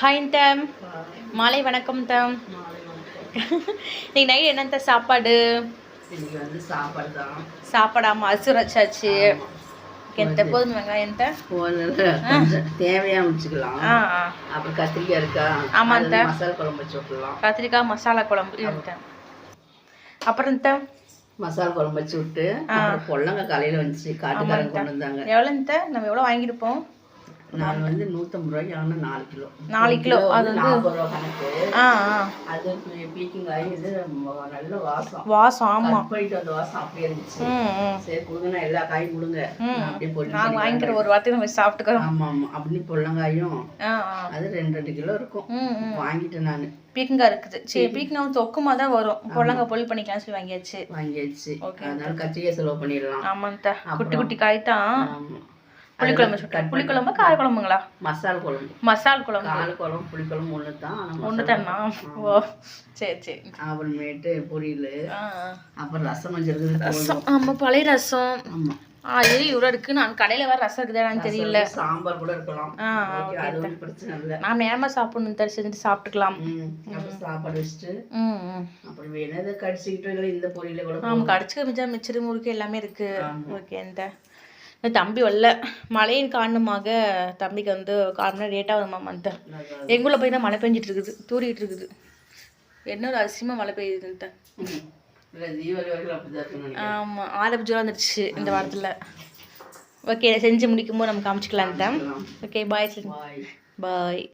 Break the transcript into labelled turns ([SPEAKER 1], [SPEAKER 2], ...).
[SPEAKER 1] Hi தம் மாலை வணக்கம் தம் இன்னைக்கு நைட் என்னத்த சாப்பாடு?
[SPEAKER 2] இன்னைக்கு வந்து சாப்பாடு தான்.
[SPEAKER 1] சாப்பாடாம? அரிசி வச்சாச்சு எந்த போதும் வெங்காயம் எந்த
[SPEAKER 2] தேவையான வச்சுக்கலாம். அப்புறம் கத்திரிக்காய் இருக்கா?
[SPEAKER 1] ஆமா,
[SPEAKER 2] அது
[SPEAKER 1] அத்தை.
[SPEAKER 2] மசாலா குழம்பு வச்சு
[SPEAKER 1] கத்திரிக்காய் மசாலா குழம்பு அப்புறம் தம்
[SPEAKER 2] மசாலா குழம்பு வச்சு விட்டு பொள்ளங்க காலையில வந்துச்சு. காட்டுக்காரங்க கொண்டு வந்தாங்க.
[SPEAKER 1] எவ்வளோ நம்ம எவ்வளோ வாங்கியிருப்போம்?
[SPEAKER 2] நான் வந்து நூற்றம்பது ரூபாய்க்கு வாங்கின நாலு கிலோ.
[SPEAKER 1] நாலு கிலோ, அது
[SPEAKER 2] வந்து நாற்பது ரூபா கணக்கு. அது பீக்கிங் ஆகி இது நல்ல வாசம்.
[SPEAKER 1] வாசம் ஆமாம்
[SPEAKER 2] கட் பண்ணிட்டு வந்த வாசம் அப்படியே இருந்துச்சு. சரி கொடுங்க எல்லா காயும் கொடுங்க. அப்படியே போட்டு
[SPEAKER 1] நாங்கள் வாங்கிக்கிற ஒரு வாரத்துக்கு நம்ம சாப்பிட்டுக்கிறோம்.
[SPEAKER 2] ஆமா ஆமா. அப்படி பொள்ளங்காயும் அது ரெண்டு ரெண்டு கிலோ இருக்கும். வாங்கிட்டேன் நான்.
[SPEAKER 1] பீக்கங்காய் இருக்குது. சரி பீக்கங்காய் தொக்குமா தான் வரும். பொள்ளங்க பொல் பண்ணிக்கலாம்னு சொல்லி வாங்கியாச்சு.
[SPEAKER 2] வாங்கியாச்சு. அதனால கத்திரிக்காய் செலவு பண்ணிடலாம்.
[SPEAKER 1] ஆமாண்டா குட்டி குட்டி காய் தான்.
[SPEAKER 2] ஆமா.
[SPEAKER 1] புளிக்குழம்பு சுட்டேன் புளிக்குழம்பா கார குழம்புங்களா?
[SPEAKER 2] மசால் குழம்பு.
[SPEAKER 1] மசால் குழம்பு.
[SPEAKER 2] கால் குழம்பு புளிக்குழம்பு ஒன்று தான்
[SPEAKER 1] ஒன்று தானா? ஓ சரி சரி.
[SPEAKER 2] அப்புறமேட்டு பொரியல். அப்புறம் ரசம் போதும்.
[SPEAKER 1] ரசம். ஆமாம் பழைய ரசம்.
[SPEAKER 2] ஆமா.
[SPEAKER 1] ஆ இது இவ்வளோ இருக்கு. நான் கடையில் வேறு ரசம் இருக்குதா எனக்கு தெரியல.
[SPEAKER 2] சாம்பார் கூட இருக்கலாம்.
[SPEAKER 1] ஆ
[SPEAKER 2] ஓகே, அது பிரச்சனை இல்லை.
[SPEAKER 1] நான் நேரமாக சாப்பிடணும் தரி செஞ்சுட்டு சாப்பிட்டுக்கலாம்.
[SPEAKER 2] அப்புறம் சாப்பாடு வச்சுட்டு அப்புறம் வேணும் கடிச்சிக்கிட்டு இந்த பொரியல கூட
[SPEAKER 1] ஆமாம் கடிச்சுக்க மிச்சம் மிச்சரு முறுக்கு எல்லாமே இருக்கு. ஓகே இந்த தம்பி வரல. மழையின் காரணமாக தம்பிக்கு வந்து காரணம் லேட்டாக வருமாமா அந்த
[SPEAKER 2] நல்லா-
[SPEAKER 1] எங்குள்ள போய் தான் மழை பெஞ்சிட்டு இருக்குது. தூரிட்டு இருக்குது. என்ன ஒரு அதிசயமாக மழை பெய்யுதுன்ட்டு ஆமாம் ஆரம்பி ஜுரம் வந்துடுச்சு இந்த வாரத்தில். ஓகே செஞ்சு முடிக்கும்போது நம்ம காமிச்சிக்கலாம் தான் ஓகே பாய்
[SPEAKER 2] பாய்
[SPEAKER 1] பாய்